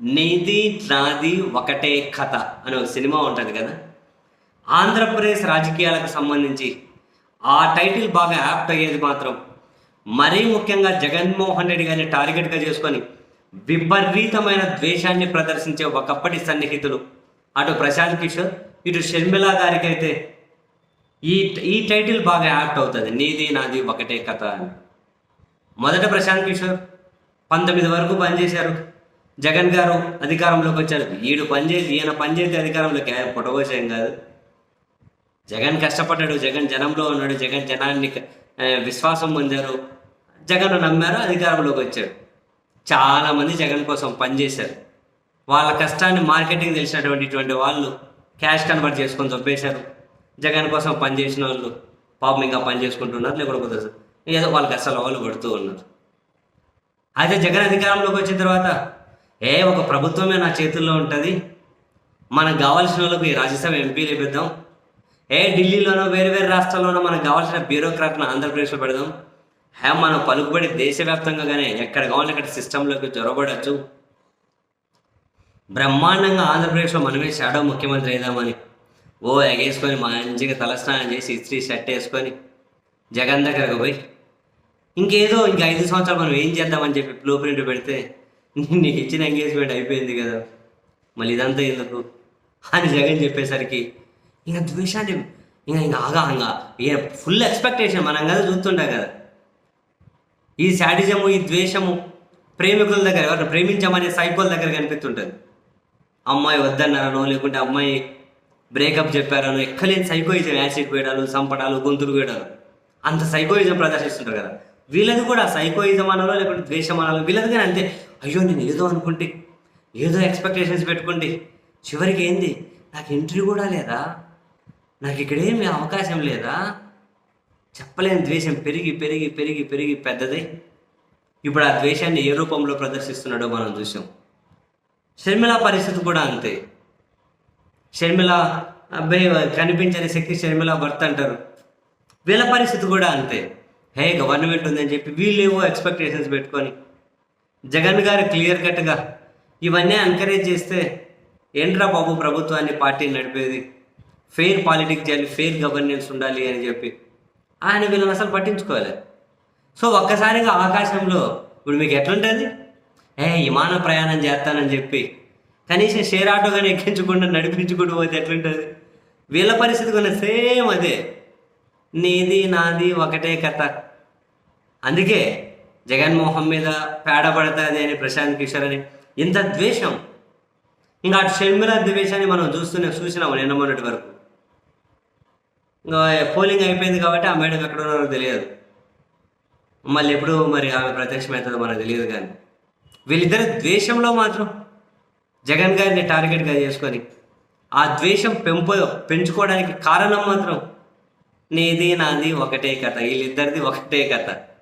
నీది నాది ఒకటే కథ అనే ఒక సినిమా ఉంటుంది కదా. ఆంధ్రప్రదేశ్ రాజకీయాలకు సంబంధించి ఆ టైటిల్ బాగా యాప్ట్ అయ్యేది మాత్రం మరీ ముఖ్యంగా జగన్మోహన్ రెడ్డి గారిని టార్గెట్గా చేసుకొని విపరీతమైన ద్వేషాన్ని ప్రదర్శించే ఒకప్పటి సన్నిహితులు అటు ప్రశాంత్ కిషోర్ ఇటు షర్మిల గారికి అయితే ఈ ఈ టైటిల్ బాగా యాప్ట్ అవుతుంది. నీది నాది ఒకటే కథ అని. మొదట ప్రశాంత్ కిషోర్ పంతొమ్మిది వరకు పనిచేశారు. జగన్ గారు అధికారంలోకి వచ్చారు. ఈడు పనిచేసి ఈయన పనిచేసి అధికారంలోకి ఆయన పుట్టవచ్చేం కాదు. జగన్ కష్టపడ్డాడు జగన్ జనంలో ఉన్నాడు జగన్ జనాన్ని విశ్వాసం పొందారు. జగన్ నమ్మారు అధికారంలోకి వచ్చాడు చాలామంది జగన్ కోసం పనిచేశారు వాళ్ళ కష్టాన్ని మార్కెటింగ్ తెలిసినటువంటి వాళ్ళు క్యాష్ కన్వర్ట్ చేసుకొని చంపేశారు. జగన్ కోసం పనిచేసిన వాళ్ళు పాపం ఇంకా పని చేసుకుంటున్నారు లేకపోతే కుదరదు ఏదో వాళ్ళ కష్టాలు వాళ్ళు పడుతూ ఉన్నారు. అయితే జగన్ అధికారంలోకి వచ్చిన తర్వాత ఏ ఒక ప్రభుత్వమే నా చేతుల్లో ఉంటుంది? మనకు కావాల్సిన వాళ్ళకి రాజ్యసభ ఎంపీలు ఇప్పిద్దాం ఏ ఢిల్లీలోనో వేరే వేరే రాష్ట్రాల్లోనో మనకు కావాల్సిన బ్యూరోక్రాట్ను ఆంధ్రప్రదేశ్లో పెడదాం. హే మనం పలుకుబడి దేశవ్యాప్తంగా కానీ ఎక్కడ కావాలంటే అక్కడ సిస్టంలోకి జొరబడచ్చు. బ్రహ్మాండంగా ఆంధ్రప్రదేశ్లో మనమే షాడో ముఖ్యమంత్రి అయిదామని. ఓ ఎగేసుకొని మంచిగా తలస్నానం చేసి ఇస్త్రీ షర్ట్ వేసుకొని జగన్ దగ్గరకు పోయి ఇంకేదో ఇంక ఐదు సంవత్సరాలు మనం ఏం చేద్దామని చెప్పి బ్లూ ప్రింట్ పెడితే నీకు ఇచ్చిన ఎంగేజ్మెంట్ అయిపోయింది కదా. మళ్ళీ ఇదంతా ఎందుకు? అని జగన్ చెప్పేసరికి ఇంకా ద్వేషాన్ని ఇంకా ఇంకా ఆగా ఇంకా ఇక ఫుల్ ఎక్స్పెక్టేషన్ మనం కదా చూస్తుంటాం కదా. ఈ శాడిజము ఈ ద్వేషము ప్రేమికుల దగ్గర ఎవరిని ప్రేమించామనే సైకోల దగ్గర కనిపిస్తుంటుంది. అమ్మాయి వద్దన్నారనో లేకుంటే అమ్మాయి బ్రేకప్ చెప్పారనో ఎక్కలేని సైకోయిజం యాసిడ్ వేయడాలు చంపడాలు గొంతులు వేయడాలు అంత సైకోయిజం ప్రదర్శిస్తుంటారు కదా. వీళ్ళది కూడా సైకోయిజం అనాలో లేకుంటే ద్వేషం అనాలో వీళ్ళది కానీ అంతే. అయ్యో నేను ఏదో అనుకుంటే ఏదో ఎక్స్పెక్టేషన్స్ పెట్టుకుంటే చివరికి ఏంది? నాకు ఎంట్రీ కూడా లేదా? నాకు ఇక్కడేమి అవకాశం లేదా? చెప్పలేని ద్వేషం పెరిగి పెరిగి పెరిగి పెరిగి పెద్దదై. ఇప్పుడు ఆ ద్వేషాన్ని ఏ రూపంలో ప్రదర్శిస్తున్నాడో మనం చూసాం. షర్మిల పరిస్థితి కూడా అంతే. షర్మిల అబ్బాయి కనిపించని శక్తి షర్మిల భర్త అంటారు. వీళ్ళ పరిస్థితి కూడా అంతే. హే గవర్నమెంట్ ఉందని చెప్పి వీళ్ళేవో ఎక్స్పెక్టేషన్స్ పెట్టుకొని జగన్ గారు క్లియర్ కట్గా ఇవన్నీ ఎంకరేజ్ చేస్తే ఏంట్రా బాబు ప్రభుత్వాన్ని పార్టీని నడిపేది? ఫెయిర్ పాలిటిక్స్ చేయాలి ఫెయిర్ గవర్నెన్స్ ఉండాలి అని చెప్పి. ఆయన వీళ్ళని అసలు పట్టించుకోవాలి సో ఒక్కసారిగా ఆకాశంలో ఇప్పుడు మీకు ఎట్లుంటుంది? ఏ విమాన ప్రయాణం చేస్తానని చెప్పి కనీసం షేర్ ఆటో కానీ ఎక్కించకుండా నడిపించుకుంటూ పోతే ఎట్లుంటుంది? వీళ్ళ పరిస్థితి కూడా సేమ్ అదే. నీది నాది ఒకటే కథ. అందుకే జగన్మోహన్ మీద పేడ పడుతుంది అని ప్రశాంత్ కిషోర్ అని. ఇంత ద్వేషం. ఇంకా అటు షర్మిల ద్వేషాన్ని మనం చూస్తూనే చూసినాము నిన్న మొన్నటి వరకు. ఇంకా పోలింగ్ అయిపోయింది కాబట్టి ఆ మేడం ఎక్కడ ఉన్నారో తెలియదు. మళ్ళీ ఎప్పుడు మరి ఆమె ప్రత్యక్షమవుతుందో మనకు తెలియదు కానీ. వీళ్ళిద్దరి ద్వేషంలో మాత్రం జగన్ గారిని టార్గెట్గా చేసుకొని ఆ ద్వేషం పెంపు పెంచుకోవడానికి కారణం మాత్రం నీది నాది ఒకటే కథ వీళ్ళిద్దరిది ఒకటే కథ.